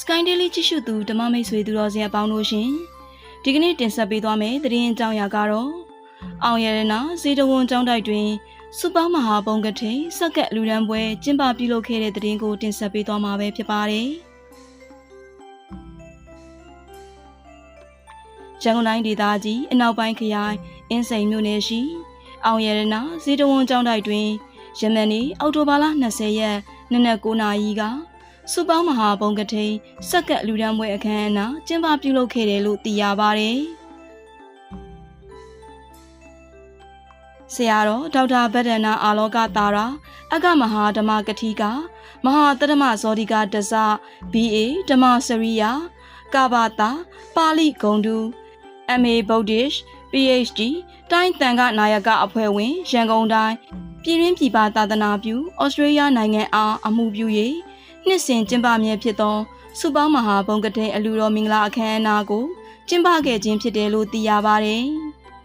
Sky Daily ကြည့်ရှုသူဓမ္မမိတ်ဆွေသူတော်စင်အပေါင်းတို့ရှင်ဒီကနေ့တင်ဆက်ပေးသွားမယ့်သတင်းအကြောင်းအရာကတော့အောင်ရရနာဇေတဝန်ကျောင်းတိုက်တွင်စူပါမဟာဘုံကထိန်စက္ကက်လူရန်ပွဲကျင်းပပြုလုပ်ခဲ့တဲ့သတင်းကိုတင်ဆက်ပေးသွားမှာပဲဖြစ်ပါတယ်ရန်ကုန်တိုင်းဒေသကြီးအနောက်ပိုင်းခရိုင်အင်းစိန်မြို့နယ်ရှိအောင်ရရနာဇေတဝန်ကျောင်းတိုက်တွင်ယမန်နေ့အောက်တိုဘာလ20ရက်နနက်9:00နာရီက စူပေါင်းမဟာဘုံကထိန်စက္ကက်လူဒန်းပွဲအခမ်းအနားကျင်းပပြုလုပ်ခဲ့တယ်လို့သိရပါတယ်။ဆရာတော်ဒေါက်တာဗဒ္ဒနာအာလောကတာရာအကမဟာဓမ္မကတိကမဟာတရမဇောတိကတဇ BA ဓမ္မစရိယာကဘာတာပါဠိဂုံတု MA Buddhist PhD တိုင်းတန်ခနာယကအဖွဲ့ဝင်ရန်ကုန်တိုင်းပြည်တွင်းပြည်ပသာသနာပြုဩစတြေးလျနိုင်ငံအားအမှုပြု၍ နှစ်စဉ်ကျင်းပမြဲဖြစ်သောစုပေါင်းမဟာဘုံကတိန်အလူတော်မင်္ဂလာအခမ်းအနားကိုကျင်းပခဲ့ခြင်းဖြစ်တယ်လို့သိရပါတယ်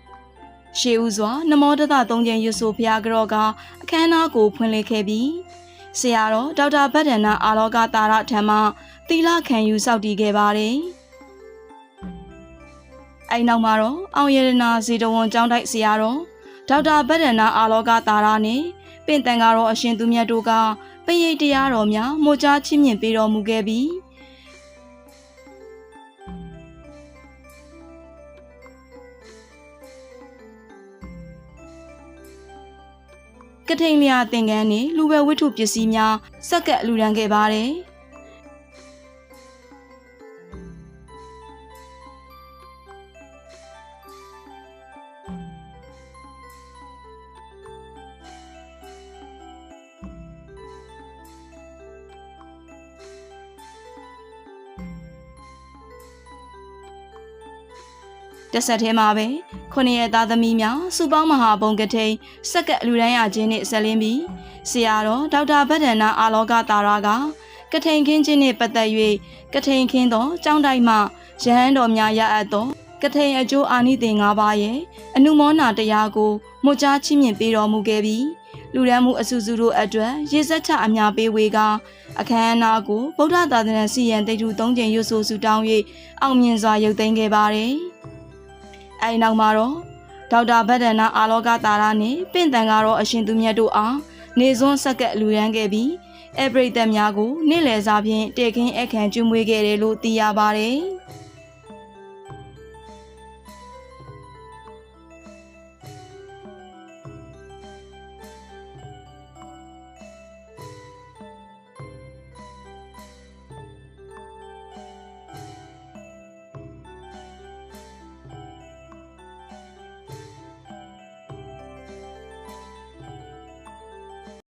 ။ရှေးဦးစွာနမောတတသုံးကျင်းရွဆိုဖျားကြောကအခမ်းအနားကိုဖွင့်လှစ်ခဲ့ပြီးဆရာတော်ဒေါက်တာဗဒ္ဒနာအာလောကတာရထံမှသီလခံယူစောင့်တည်ခဲ့ပါတယ်။အဲ့နောက်မှာတော့အောင်ရတနာဇေတဝန်ကျောင်းတိုက်ဆရာတော်ဒေါက်တာဗဒ္ဒနာအာလောကတာရနဲ့ပင့်တန်ကတော့အရှင်သူမြတ်တို့က ပရိတ်တရားတော်များမို့ကြားချင်းမြင့်ပေးတော်မူခဲ့ပြီးကထိန်လျာသင်္ကန်းနဲ့လူပဲဝိထုပစ္စည်းများစက္ကပ်လူရန်ခဲ့ပါတယ်။ တက်ဆက်ထဲမှာပဲခုနှစ်ရဲ့သားသမီးများစုပေါင်းမဟာဘုံကထိန်စက္ကပ်လူရန်ရခြင်းနဲ့ဆက်လင်းပြီးဆရာတော်ဒေါက်တာဗဒ္ဒနာအာလောကတာရာကကထိန်ခင်းခြင်းနှင့်ပတ်သက်၍ကထိန်ခင်းသောကျောင်းတိုင်းမှရဟန်းတော်များရအပ်သောကထိန်အကျိုးအာနိသင်၅ပါးရဲ့အနုမောနာတရားကိုမှုကြားချင်းမြင့်ပေးတော်မူခဲ့ပြီးလူရန်မှုအစုစုတို့အတွက်ရေစက်ချအများပေးဝေကအခမ်းအနားကိုဗုဒ္ဓသာသနာစီရင်တိတ်ထူ၃ကျင်းရွတ်ဆိုဆူတောင်း၍အောင်မြင်စွာရုပ်သိမ်းခဲ့ပါတယ်။ အဲဒီနောက်မှာတော့ဒေါက်တာဗဒ္ဒနာအာလောကတာရနဲ့ပင့်တန်ကတော့အရှင်သူမြတ်တို့အားနေစွန်းဆက်ကလူရန်ခဲ့ပြီးအပရိသတ်များကိုနေ့လယ်စာဖြင့်တေခင်းအခမ်းကျွေးမွေးခဲ့တယ်လို့သိရပါတယ်။